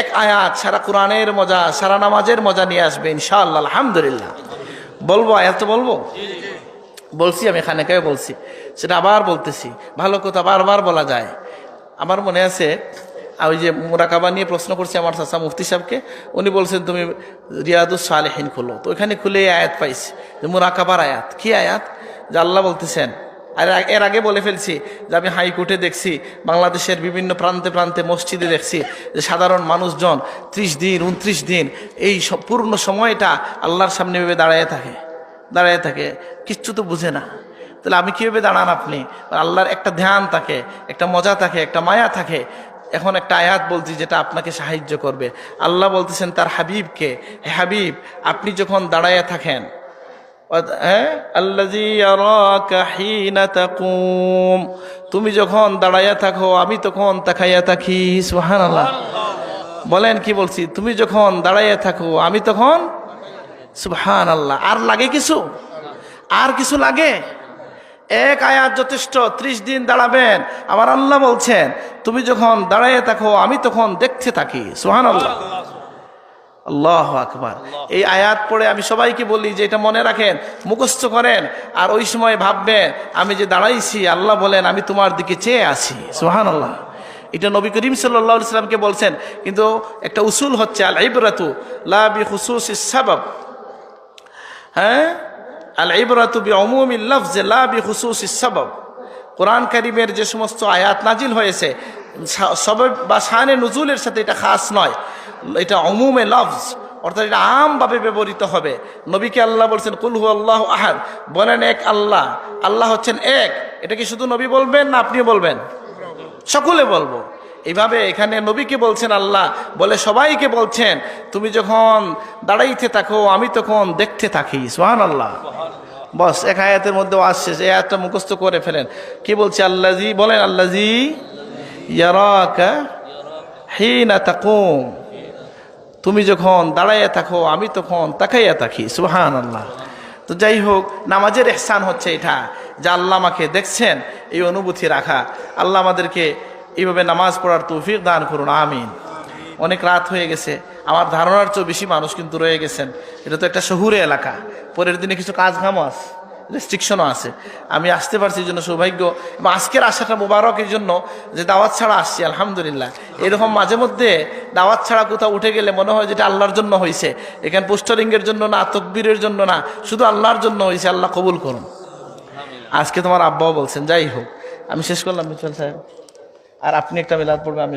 এক আয়াত, সারা কোরআনের মজা, সারা নামাজের মজা নিয়ে আসবে, ইনশাআল্লাহ, আলহামদুলিল্লাহ। বলব আয়াত বলব? বলছি, আমি এখানে কেউ বলছি। সেটা আবার বলতেছি। ভালো কথা বারবার বলা যায়। আমার মনে আছে ওই যে মোরাকাবা নিয়ে প্রশ্ন করছি আমার চাচা মুফতি সাহেবকে, উনি বলছেন, তুমি রিয়াদুস সালেহীন খুলো। তো ওইখানে খুলে আয়াত পাইছি, যে মোরাকাবার আয়াত। কি আয়াত? যে আল্লাহ বলতেছেন আর এর আগে বলে ফেলছি যে আমি হাইকোর্টে দেখছি, বাংলাদেশের বিভিন্ন প্রান্তে প্রান্তে মসজিদে দেখছি যে সাধারণ মানুষজন ত্রিশ দিন, উনত্রিশ দিন এই পূর্ণ সময়টা আল্লাহর সামনে ভেবে দাঁড়ায় থাকে দাঁড়ায় থাকে। কিচ্ছু তো বুঝে না। তাহলে আমি কীভাবে দাঁড়ান আপনি? আল্লাহর একটা ধ্যান থাকে, একটা মজা থাকে, একটা মায়া থাকে। এখন একটা আয়াত বলছি যেটা আপনাকে সাহায্য করবে। আল্লাহ বলতেছেন, তার হাবিবকে হাবিব, আপনি যখন দাঁড়ায় থাকেন তুমি যখন দাঁড়াইয়া থাকো, আমি তখন তাকাইয়া থাকি। সুবহানাল্লাহ। বলেন কি বলছি? তুমি যখন দাঁড়াইয়া থাকো, আমি তখন? সুবহান আল্লাহ আর লাগে কিছু? আর কিছু লাগে? এক আয়াত যথেষ্ট। ত্রিশ দিন দাঁড়াবেন। আমার আল্লাহ বলছেন, তুমি যখন দাঁড়াইয়া থাকো, আমি তখন দেখতে থাকি। সুহান আল্লাহ আল্লাহ আকবার। এই আয়াত পড়ে আমি সবাইকে বলি যে এটা মনে রাখেন মুখস্থ করেন আর ওই সময় ভাববেন আমি যে দাঁড়াইছি আল্লাহ বলেন আমি তোমার দিকে চেয়ে আছি। সোহান আল্লাহ এটা নবী করিম সাল্লাহ ইসলামকে বলছেন কিন্তু একটা উসুল হচ্ছে আল ইবরাতু লা বি খুসুস সাবাব। হ্যাঁ? আল ইবরাতু বি অমুমিল লফজ লা বি খুসুস সাবাব। কোরআন কারিমের যে সমস্ত আয়াত নাজিল হয়েছে সবে বা শানে নজুলের সাথে এটা খাস নয়। এটা অমুমে লফজ, অর্থাৎ এটা আমভাবে ব্যবহৃত হবে। নবীকে আল্লাহ বলছেন কুলহু আল্লাহ আহাদ। বলেন, এক আল্লাহ। আল্লাহ হচ্ছেন এক। এটা কি শুধু নবী বলবেন না আপনিও বলবেন? সকলে বলব। এইভাবে এখানে নবীকে বলছেন আল্লাহ, বলে সবাইকে বলছেন, তুমি যখন দাঁড়াইতে থাকো, আমি তখন দেখতে থাকি। সোহান আল্লাহ বস, এক আয়াতের মধ্যে আসছে যে আয়াতটা মুখস্থ করে ফেলেন। কি বলছে আল্লাজি বলেন আল্লাজি ইয়ারাকা হিনা তাকুম। তুমি যখন দাঁড়াইয়া থাকো, আমি তখন তাকাইয়া থাকি। সুহান আল্লাহ তো যাই হোক, নামাজের এহসান হচ্ছে এটা, যা আল্লাহ আমাকে দেখছেন, এই অনুভূতি রাখা। আল্লাহ আমাদেরকে এইভাবে নামাজ পড়ার তৌফিক দান করুন, আমিন। অনেক রাত হয়ে গেছে, আমার ধারণার চেয়েও বেশি মানুষ কিন্তু রয়ে গেছেন। এটা তো একটা শহুরে এলাকা, পরের দিনে কিছু কাজ ঘামও আছে। রেস্ট্রিকশনও আছে। আমি আসতে পারছি এই জন্য সৌভাগ্য। এবং আজকের আসাটা মোবারক এই জন্য যে দাওয়াত ছাড়া আসছি, আলহামদুলিল্লাহ। এরকম মাঝে মধ্যে দাওয়াত ছাড়া কোথাও উঠে গেলে মনে হয় যেটা আল্লাহর জন্য হয়েছে এখানে পোস্টারিংয়ের জন্য না, তকবীরের জন্য না, শুধু আল্লাহর জন্য হয়েছে আল্লাহ কবুল করুন। আজকে তোমার আব্বাও বলছেন, যাই হোক, আমি শেষ করলাম মিচুয়াল সাহেব। আর আপনি একটা মিলাদ পড়বে আমি